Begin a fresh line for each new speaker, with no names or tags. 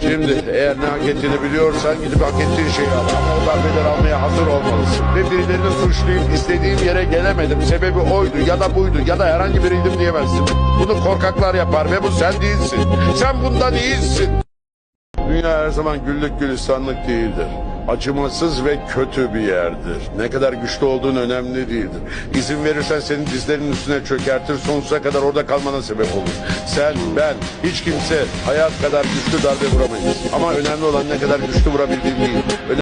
Şimdi eğer ne hak ettiğini biliyorsan gidip hak ettiğin şeyi al. Ama o darbeleri almaya hazır olmalısın. Ve birilerini suçlayıp istediğim yere gelemedim. Sebebi oydu ya da buydu ya da herhangi biriydim diyemezsin. Bunu korkaklar yapar ve bu sen değilsin. Sen bundan iyisin. Dünya her zaman güllük gülistanlık değildir. Acımasız ve kötü bir yerdir. Ne kadar güçlü olduğun önemli değildir. İzin verirsen senin dizlerinin üstüne çökertir, sonsuza kadar orada kalmana sebep olur. Sen, ben, hiç kimse hayat kadar güçlü darbe vuramayız. Ama önemli olan ne kadar güçlü vurabildiğin değil.